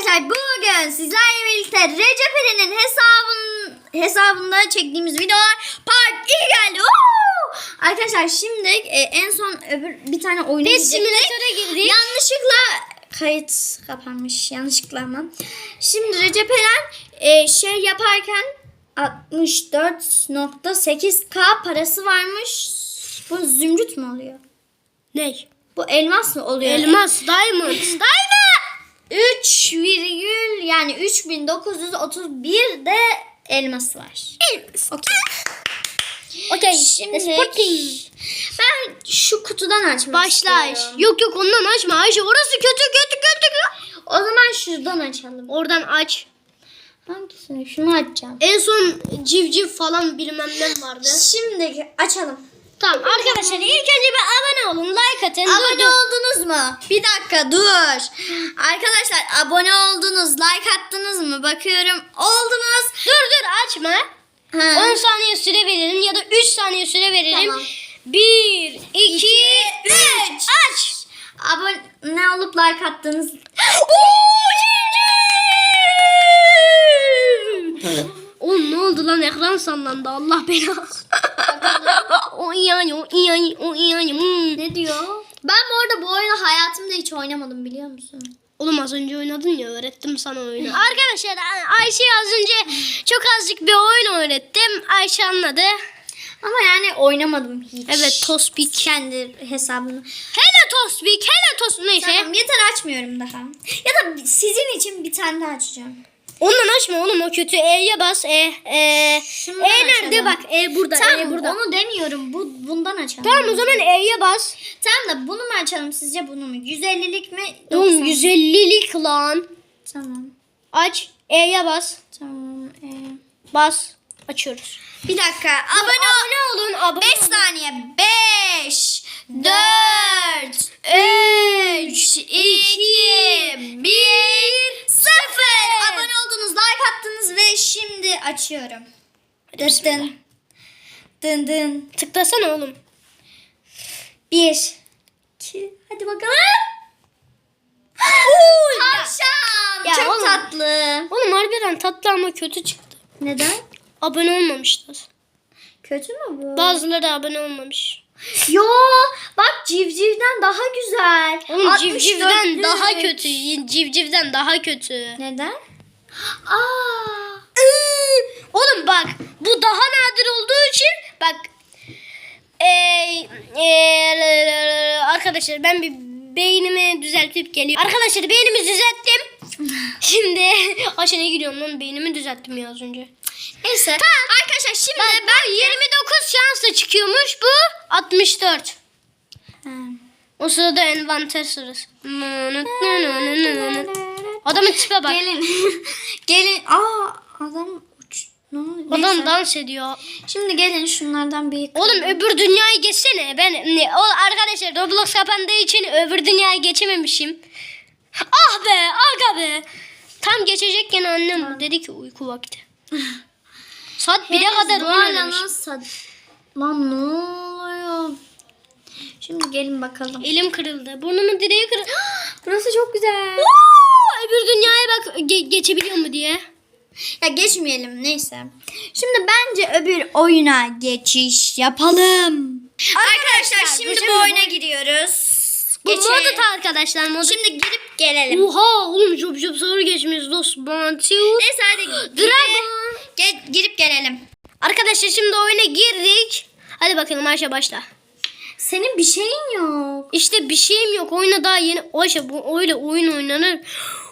Arkadaşlar bugün sizlerle birlikte Recep İvedik'in hesabın, hesabında çektiğimiz videolar part 2 geldi. Oo! Arkadaşlar şimdi e, en son öbür bir tane oyuna Biz gidecektik. simülatöre girdik. Yanlışlıkla kayıt kapanmış yanlışlıkla ama. Şimdi Recep Eren e, şey yaparken 64.8k parası varmış. Bu zümrüt mü oluyor? Ne? Bu elmas mı oluyor? Elmas, diamond. diamond. 3 virgül yani 3931 de elması var. Elmas. Okey. Okey. Şimdi ben şu kutudan açmak Başla. istiyorum. Yok yok ondan açma Ayşe. Orası kötü kötü kötü. O zaman şuradan açalım. Oradan aç. Hangisini? Şunu açacağım. En son civciv falan bilmem ne vardı. Şimdi açalım. Tamam arkadaşlar ilk önce bir abone olun. Like atın. Abone dur. oldunuz mu? Bir dakika dur. Arkadaşlar abone oldunuz, like attınız mı? Bakıyorum. Oldunuz. Dur dur açma. Ha. 10 saniye süre verelim ya da 3 saniye süre verelim. Tamam. 1, 2, İki, 3. üç. Aç. Abone olup like attınız. Oğlum ne oldu lan ekran sallandı Allah belası. O yani o yani o yani. hmm. Ne diyor? Ben bu arada bu oyunu hayatımda hiç oynamadım biliyor musun? Oğlum az önce oynadın ya öğrettim sana oyunu. Arkadaşlar Ayşe az önce çok azıcık bir oyun öğrettim. Ayşe anladı. Ama yani oynamadım hiç. Evet Tospik. Kendi hesabını. Hele Tospik hele Tospik neyse. Tamam yeter açmıyorum daha. Ya da sizin için bir tane daha açacağım. Ondan açma oğlum o kötü. E'ye bas. E. E. Şundan E nerede açalım. bak. E burada. Tamam E burada. onu demiyorum. Bu bundan açalım. Tamam o zaman E'ye bas. Tamam da bunu mu açalım sizce bunu mu? 150'lik mi? Oğlum 90? 150'lik lan. Tamam. Aç. E'ye bas. Tamam. Ee, Bas. Açıyoruz. bir dakika. Abone. Abone olun. Abone 5 saniye. 5 4 3 2 açıyorum. Dın dın. Dın dın. Tıklasana oğlum. 1 2 Hadi bakalım. Tavşan. Ya Çok oğlum. tatlı. Oğlum harbiden tatlı ama kötü çıktı. Neden? Abone olmamışlar. Kötü mü bu? Bazıları abone olmamış. Yo bak civcivden daha güzel. Oğlum 64 civcivden daha kötü. Civcivden daha kötü. Neden? Aa. Oğlum bak bu daha nadir olduğu için bak eee, eee, arkadaşlar ben bir beynimi düzeltip geliyorum. Arkadaşlar beynimi düzelttim. Şimdi aşağıya gidiyorum lan beynimi düzelttim ya az önce. Neyse. Arkadaşlar şimdi Ben, ben 29 şansla çıkıyormuş bu 64. Ha. O sırada envanter sırası. Adamın tipe bak. Gelin. Gelin. Aa adam uç. Ne oluyor? Adam Neyse. dans ediyor. Şimdi gelin şunlardan bir Oğlum öbür dünyayı geçsene. Ben ne? O arkadaşlar Roblox kapandığı için öbür dünyayı geçememişim. Ah be, aga be. Tam geçecekken annem dedi ki uyku vakti. Saat 1'e kadar oynamış. oynamış. Lan ne oluyor? Şimdi gelin bakalım. Elim kırıldı. Burnumun direği kırıldı. Burası çok güzel. Öbür dünyaya bak ge- geçebiliyor mu diye. Ya geçmeyelim neyse. Şimdi bence öbür oyuna geçiş yapalım. Arkadaşlar şimdi geçelim bu oyuna giriyoruz. Bu Geçelim. modu da arkadaşlar modu. Şimdi girip gelelim. Oha oğlum job job soru geçmiş Los Bantius. Neyse hadi Dragon. ge- girip gelelim. Arkadaşlar şimdi oyuna girdik. Hadi bakalım Ayşe başla. Senin bir şeyin yok. İşte bir şeyim yok. Oyuna daha yeni. Ayşe bu öyle oyun oynanır.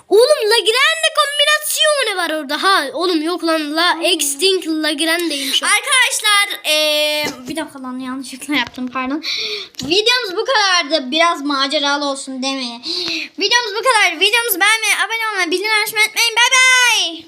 Oğlum Lagrande kombinasyonu var orada. Ha oğlum yok lan. La Extinct Lagrande'ymiş o. Arkadaşlar eee, bir dakika lan yanlışlıkla yaptım pardon. Videomuz bu kadardı. Biraz maceralı olsun mi? Videomuz bu kadar. Videomuzu beğenmeyi, abone olmayı, bildirim açmayı unutmayın. Bay bay.